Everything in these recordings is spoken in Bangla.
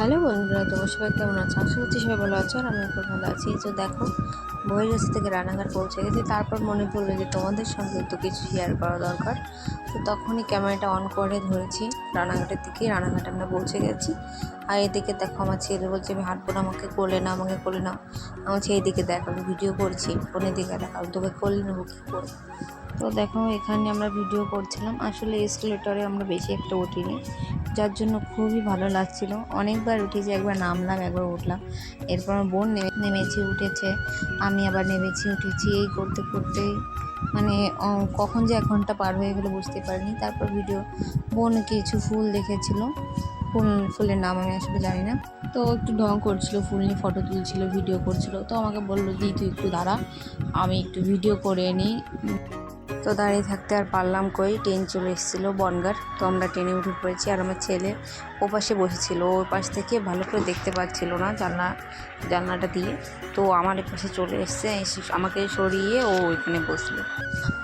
হ্যালো বন্ধুরা, তোমার সবাই কেমন আছো? আশা করছি সবাই ভালো আছো আর আমি খুব ভালো আছি। তো দেখো, বইয়ের রাস্তা থেকে রানাঘাট পৌঁছে গেছি। তারপর মনে পড়ল যে তোমাদের সঙ্গে তো কিছু শেয়ার করা দরকার। তো তখনই ক্যামেরাটা অন করে ধরেছি রানাঘাটের দিকে। রানাঘাটে আমরা পৌঁছে গেছি। আর এদিকে দেখো আমার ছেলে বলছে আমি হাঁটবো না আমাকে কোলে না আমাকে কোলে নাও। আমার ছেলে এদিকে দেখো, আমি ভিডিও করছি ফোনের দিকে দেখ, আমি তোকে কোলে নেব, কী করে তো দেখো, এখানে আমরা ভিডিও করছিলাম। আসলে এসকেলেটরে আমরা বেশি একটা উঠিনি। যার জন্য খুবই ভালো লাগছিল। অনেকবার উঠেছি, একবার নামলাম, একবার উঠলাম। এরপর আমার বোন নেমে, নেমেছে, উঠেছে। আমি আবার নেমেছি, উঠেছি। এই করতে করতে মানে কখন যে এক ঘণ্টা পার হয়ে গেলো বুঝতে পারিনি। তারপর ভিডিও বোন কিছু ফুল দেখেছিল। ফুল, ফুলের নাম আমি আসলে জানি না। তো একটু ঢং করছিল, ফুল নিয়ে ফটো তুলছিল ভিডিও করছিল। তো আমাকে বলল দি তুই একটু দাঁড়া। আমি একটু ভিডিও করে নিই। তো দাঁড়িয়ে থাকতে আর পারলাম কই, ট্রেন চলে এসেছিল বনগার। তো আমরা ট্রেনে উঠে পড়েছি আর আমার ছেলে ও পাশে বসেছিল। ওর পাশ থেকে ভালো করে দেখতে পাচ্ছিল না জানলা, জানলাটা দিয়ে। তো আমার পাশে চলে এসছে, এসে আমাকে সরিয়ে ও ওইখানে বসল।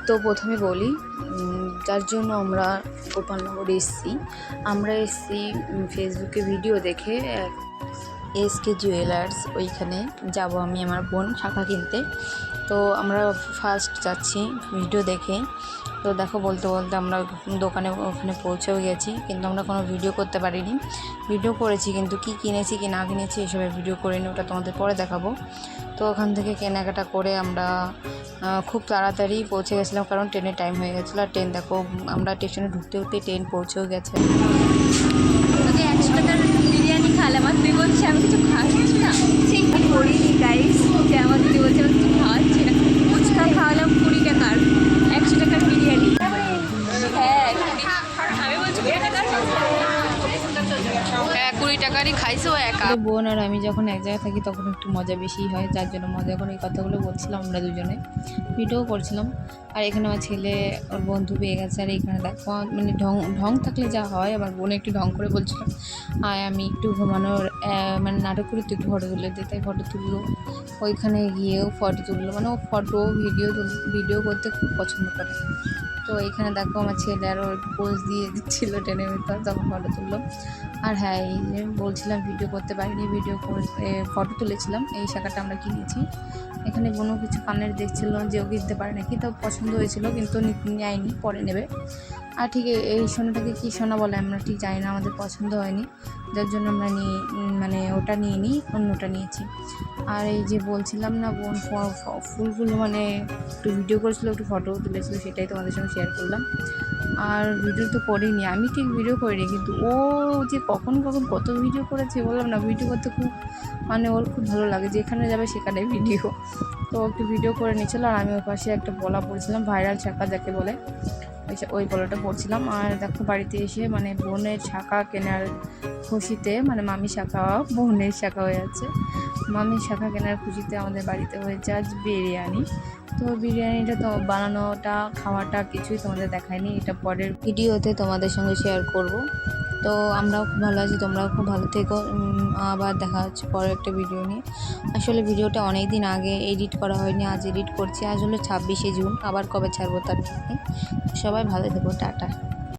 তো প্রথমে বলি যার জন্য আমরা গোপালনগরে এসেছি। আমরা এসেছি ফেসবুকে ভিডিও দেখে এসকে জুয়েলার্স ওইখানে যাব আমি আমার বোন শাখা কিনতে। তো আমরা ফার্স্ট যাচ্ছি ভিডিও দেখে। তো দেখো বলতে বলতে আমরা দোকানে ওখানে পৌঁছেও গেছি, কিন্তু আমরা কোনো ভিডিও করতে পারিনি। ভিডিও করেছি, কিন্তু কি কিনেছি, কি না কিনেছি এসবের ভিডিও করে করিনি, ওটা তোমাদের পরে দেখাবো। তো ওখান থেকে কেনাকাটা করে আমরা খুব তাড়াতাড়ি পৌঁছে গেছিলাম, কারণ ট্রেনের টাইম হয়ে গেছিল। আর ট্রেন দেখো, আমরা স্টেশনে ঢুকতে ঢুকতে ট্রেন পৌঁছেও গেছে। কুড়ি টাকারই খাইছে ও একা। বোন আর আমি যখন এক জায়গায় থাকি তখন একটু মজা বেশি হয়, যার জন্য মজা। করে এই কথাগুলো বলছিলাম আমরা দুজনে ভিডিও করছিলাম। আর এখানে আমার ছেলে, ওর বন্ধু পেয়ে গেছে আর এখানে দেখো মানে ঢং ঢং থাকলে যা হয় আমার বোন একটু ঢং করে বলছিল। আর আমি একটু ঘুমানোর মানে নাটক করে তুই একটু ফটো তুলে দে তাই ফটো তুললো। ওইখানে গিয়েও ফটো তুললো মানে ও ফটো ভিডিও ভিডিও করতে খুব পছন্দ করে। তো এখানে দেখো আমার ছেলে আর ওর পোজ দিয়ে দিচ্ছিল ট্রেনের ভিতর তখন ফটো তুললো। আর হ্যাঁ এই যে বলছিলাম ভিডিও করতে পারিনি ভিডিও ফটো তুলেছিলাম, এই শাখাটা আমরা কিনেছি। এখানে কোনো কিছু কানের দেখছিল যে ও কিনতে পারে নাকি তো পছন্দ হয়েছিল, কিন্তু নেয়নি পরে নেবে। আর ঠিক এই সোনাটাকে কী সোনা বলে আমরা ঠিক জানি না, আমাদের পছন্দ হয়নি। যার জন্য আমরা নিয়ে মানে ওটা নিয়ে নিই অন্যটা নিয়েছি। আর এই যে বলছিলাম না বোন ফুলগুলো মানে একটু ভিডিও করেছিল, একটু ফটো তুলেছিল, সেটাই তোমাদের সঙ্গে শেয়ার করলাম। আর ভিডিও তো করিনি, আমি ঠিক ভিডিও করিনি, কিন্তু ও যে কখন কখন কত ভিডিও করেছে বললাম না ভিডিও করতে খুব মানে ওর খুব ভালো লাগে, যেখানে যাবে সেখানে ভিডিও তো একটু ভিডিও করে নিয়েছিল, আর আমি ওর পাশে একটা বলা পড়ছিলাম ভাইরাল শাখা যাকে বলে। ওই গলাটা পড়ছিলাম আর দেখো বাড়িতে এসে মানে বোনের শাখা কেনার খুশিতে মানে মামি শাখা, বোনের শাখা হয়ে আছে। মামির শাখা কেনার খুশিতে আমাদের বাড়িতে হয়েছে আজ বিরিয়ানি। তো বিরিয়ানিটা তো বানানোটা, খাওয়াটা কিছুই তোমাদের দেখায়নি। এটা পরের ভিডিওতে তোমাদের সঙ্গে শেয়ার করব। তো আমরাও খুব ভালো আছি, তোমরাও খুব ভালো থেকো। আবার দেখা হচ্ছে পরের একটা ভিডিও নিয়ে। আসলে ভিডিওটা অনেক দিন আগে এডিট করা হয়নি, আজ এডিট করছি। আসলে ছাব্বিশে জুন, আবার কবে ছাড়বো তার সবাই ভালো থেকো, টাটা।